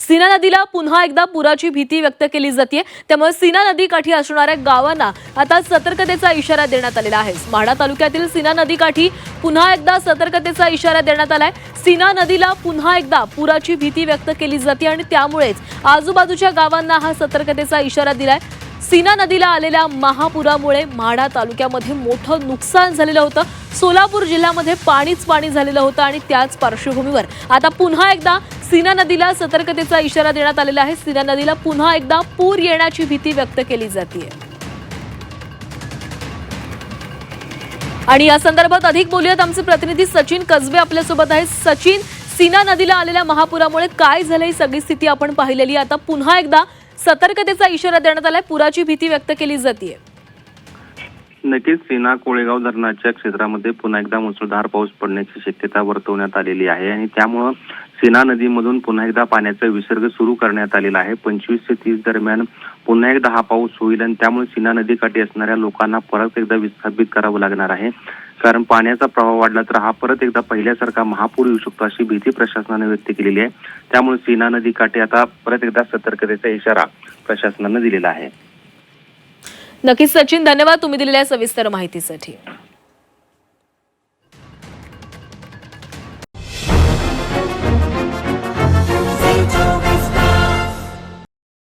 सीना नदीला पुन्हा एकदा पुराची भीती व्यक्त केली जाते त्यामुळे सीना नदीकाठी असणाऱ्या गावांना आता सतर्कतेचा इशारा देण्यात आलेला आहे. म्हाडा तालुक्यातील सीना नदीकाठी पुन्हा एकदा सतर्कतेचा इशारा देण्यात आलाय. सीना नदीला पुन्हा एकदा पुराची भीती व्यक्त केली जाते आणि त्यामुळेच आजूबाजूच्या गावांना हा सतर्कतेचा इशारा दिलाय. सीना नदीला आलेल्या महापुरामुळे म्हाडा तालुक्यामध्ये मोठं नुकसान झालेलं होतं. सोलापूर जिल्ह्यामध्ये पाणीच पाणी झालेलं होतं आणि त्याच पार्श्वभूमीवर. आता पुन्हा एकदा सीना नदीला सतर्कतेचा इशारा देण्यात आलेला आहे. सीना नदीला पुन्हा एकदा पूर येण्याची भीती व्यक्त केली जाते आणि या संदर्भात अधिक बोलूयात. आमचे प्रतिनिधी सचिन कसबे आपल्यासोबत आहेत. सचिन सीना नदीला आलेल्या महापुरामुळे काय झालं ही सगळी स्थिती आपण पाहिलेली आता पुन्हा एकदा सतर्कतेचा इशारा देण्यात आलाय. पुराची भीती व्यक्त केली जाते नक्कीच सीना कोळेगाव धरणाच्या क्षेत्रामध्ये पुन्हा एकदा मुसळधार पाऊस पडण्याची शक्यता वर्तवण्यात आलेली आहे. आणि त्यामुळं सीना नदीमधून पुन्हा एकदा पाण्याचा विसर्ग सुरू करण्यात आलेला आहे. पंचवीस ते तीस दरम्यान पुन्हा एकदा हा पाऊस होईल आणि त्यामुळे सीना नदीकाठी असणाऱ्या लोकांना परत एकदा विस्थापित करावं लागणार आहे. कारण पाण्याचा प्रभाव वाढला तर हा परत एकदा पहिल्यासारखा महापूर येऊ शकतो अशी भीती प्रशासनाने व्यक्त केलेली आहे. त्यामुळे सीना नदीकाठी आता परत एकदा सतर्कतेचा इशारा प्रशासनानं दिलेला आहे. नक्कीच सचिन धन्यवाद तुम्ही दिलेल्या सविस्तर माहितीसाठी.